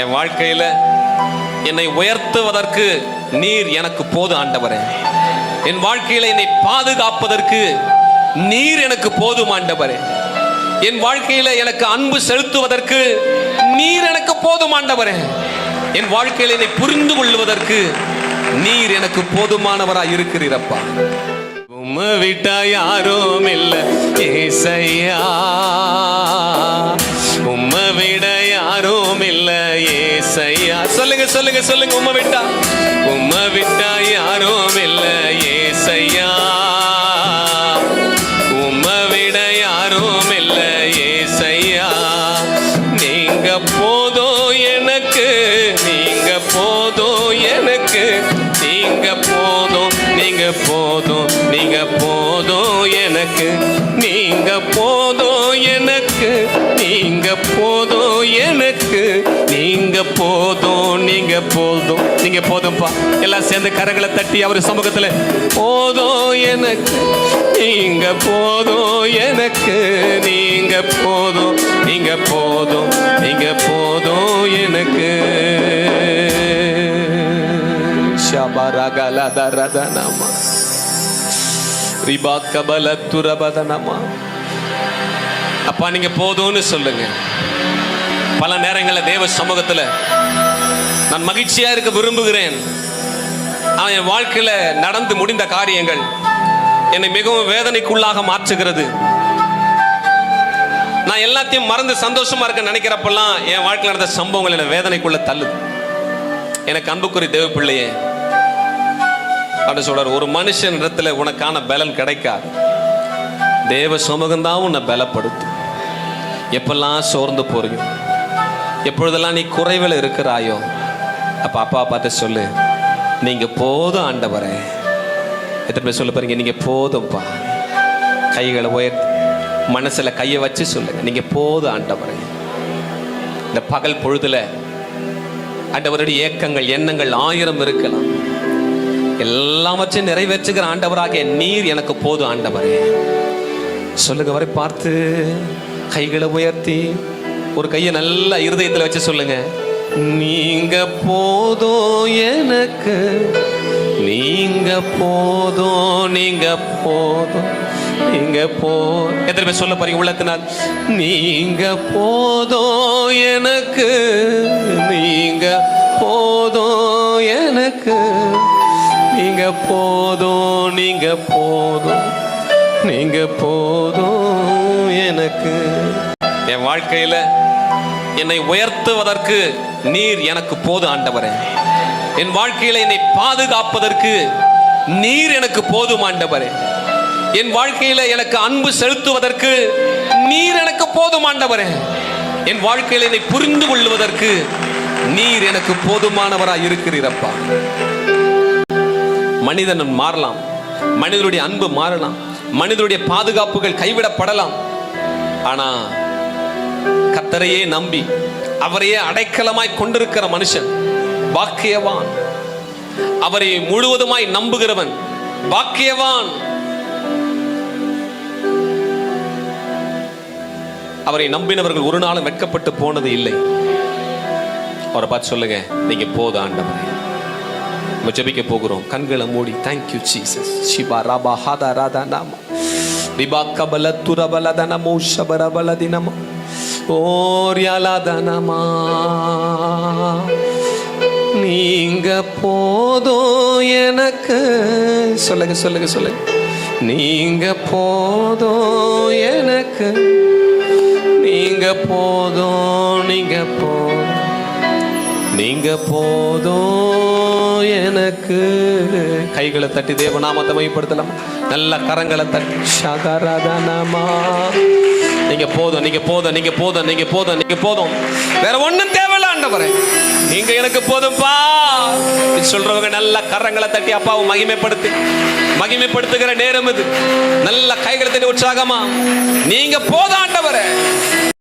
என் வாழ்க்கையில என்னை உயர்த்துவதற்கு நீர் எனக்கு போது ஆண்டவரே. என் வாழ்க்கையில என்னை பாதுகாப்பதற்கு நீர் எனக்கு போதும் ஆண்டவரே. என் வாழ்க்கையில எனக்கு அன்பு செலுத்துவதற்கு நீர் எனக்கு போதும் ஆண்டவரே. என் வாழ்க்கையில் என்னை புரிந்து கொள்வதற்கு நீர் எனக்கு போதுமானவராய் இருக்கிறீரப்பா. உம்மை விட்டா யாரும் இல்லை ஏசையா. சொல்லுங்க சொல்லுங்க உம்மை விட்டா? உம்மை விட்டா யாரும் இல்லை ஏசையா. உம்மை விட யாரும் இல்லை ஏசையா. நீங்க போதும் எனக்கு நீங்க போதும் எனக்கு. நீங்க போதும் நீங்க போதும் நீங்க போதும் எனக்கு. நீங்க போதும் எனக்கு நீங்க போதும் எனக்கு. நீங்க போதும் நீங்க போதும் நீங்க போதும்பா. எல்லாம் சேர்ந்து கரங்களை தட்டி அவர் சமூகத்தில் போதும் எனக்கு நீங்க போதும் எனக்கு நீங்க போதும் நீங்க போதும் நீங்க போதும் எனக்கு. ஷபரகலதரதனமா. ரிபாக்கபலத்துரபதனமா அப்பா நீங்க போதும்னு சொல்லுங்க. பல நேரங்களில் தேவ சமூகத்தில் நான் மகிழ்ச்சியாக இருக்க விரும்புகிறேன். ஆனால் என் வாழ்க்கையில் நடந்து முடிந்த காரியங்கள் என்னை மிகவும் வேதனைக்குள்ளாக மாற்றுகிறது. நான் எல்லாத்தையும் மறந்து சந்தோஷமா இருக்க நினைக்கிறப்பெல்லாம் என் வாழ்க்கையில் நடந்த சம்பவங்கள் என்னை வேதனைக்குள்ள தள்ளுது. எனக்கு அன்புக்குறி தேவ பிள்ளையே அப்படி சொல்றார் ஒரு மனுஷன் இடத்துல உனக்கான பலன் கிடைக்காது. தேவ சமூகம்தான் உன்னை பலப்படுத்தும். எப்பெல்லாம் சோர்ந்து போறீங்க எப்பொழுதெல்லாம் நீ குறைவில் இருக்கிறாயோ அப்போ அப்பா பார்த்து சொல்லு. நீங்கள் போதும் ஆண்டவரே. எத்தனை பேர் சொல்ல பாருங்க நீங்கள் போதும்ப்பா கைகளை உயர் மனசில் கையை வச்சு சொல்லுங்கள் நீங்கள் போதும் ஆண்டவரே. இந்த பகல் பொழுதில் ஆண்டவருடைய ஏக்கங்கள் எண்ணங்கள் ஆயிரம் இருக்கலாம். எல்லாவற்றையும் நிறைவேற்றுகிற ஆண்டவராக நீர் எனக்கு போதும் ஆண்டவரே. சொல்லுங்க வரை பார்த்து கைகளை உயர்த்தி ஒரு கையை நல்லா இருதயத்தில் வச்சு சொல்லுங்க. நீங்க போதும் எனக்கு நீங்க போதும் நீங்க போதும் நீங்க போ. எத்தனை பேர் சொல்ல போறீங்க உள்ளத்தினால் நீங்க போதும் எனக்கு நீங்க போதும் எனக்கு நீங்க போதும் நீங்க போதும் நீங்க போதும் எனக்கு. என் வாழ்க்கையில என்னை உயர்த்துவதற்கு நீர் எனக்கு போது ஆண்டவரே. என் வாழ்க்கையில என்னை பாதுகாப்பதற்கு நீர் எனக்கு போதும் ஆண்டவரே. என் வாழ்க்கையில எனக்கு அன்பு செலுத்துவதற்கு நீர் எனக்கு போதும் ஆண்டவரே. என் வாழ்க்கையில என்னை புரிந்து கொள்வதற்கு நீர் எனக்கு போதுமானவராய் இருக்கிறீரப்பா. மனிதன் மாறலாம். மனிதனுடைய அன்பு மாறலாம். மனிதனுடைய பாதுகாப்புகள் கைவிடப்படலாம். ஆனா கத்தரையே நம்பி அவரையே அடைக்கலமாய் கொண்டிருக்கிற மனுஷன் பாக்கியவான். அவரை முழுவதுமாய் நம்புகிறவன் பாக்கியவான். அவரை நம்பினவர்கள் ஒரு நாளும் வெட்கப்பட்டு போனது இல்லை. அவரை பார்த்து சொல்லுங்க நீங்க போத ஆண்டவரே. நம்ம ஜபிக்க போகிறோம். கண்களை மூடி தேங்க்யூ ஜீசஸ் சிவா ராபா ஹாதா ராதா நாம ரிபா கபல துரபல தனமோ ஷபரபல தினமா. ஓர்யாலா தனமா நீங்க போதும் எனக்கு. சொல்லுங்க சொல்லுங்க சொல்லுங்க. நீங்க போதும் எனக்கு. நீங்க போதும் நீங்க போதும் நீங்க போதும் எனக்கு. கைகளை தட்டி தேவநாமத்தை மைப்படுத்தலாம் நல்ல கரங்களை தட்டி. சகரதனமா நீங்க போதும் நீங்க போதும் நீங்க போதும் நீங்க போதும் நீங்க போதும். வேற ஒண்ணும் தேவையில்ல ஆண்டவரே. நீங்க எனக்கு போதும்பா. சொல்றவங்க நல்ல கரங்களை தட்டி அப்பாவை மகிமைப்படுத்தி. மகிமைப்படுத்துகிற நேரம் இது. நல்ல கைகளை தட்டி உற்சாகமா. நீங்க போதும் ஆண்டவரே.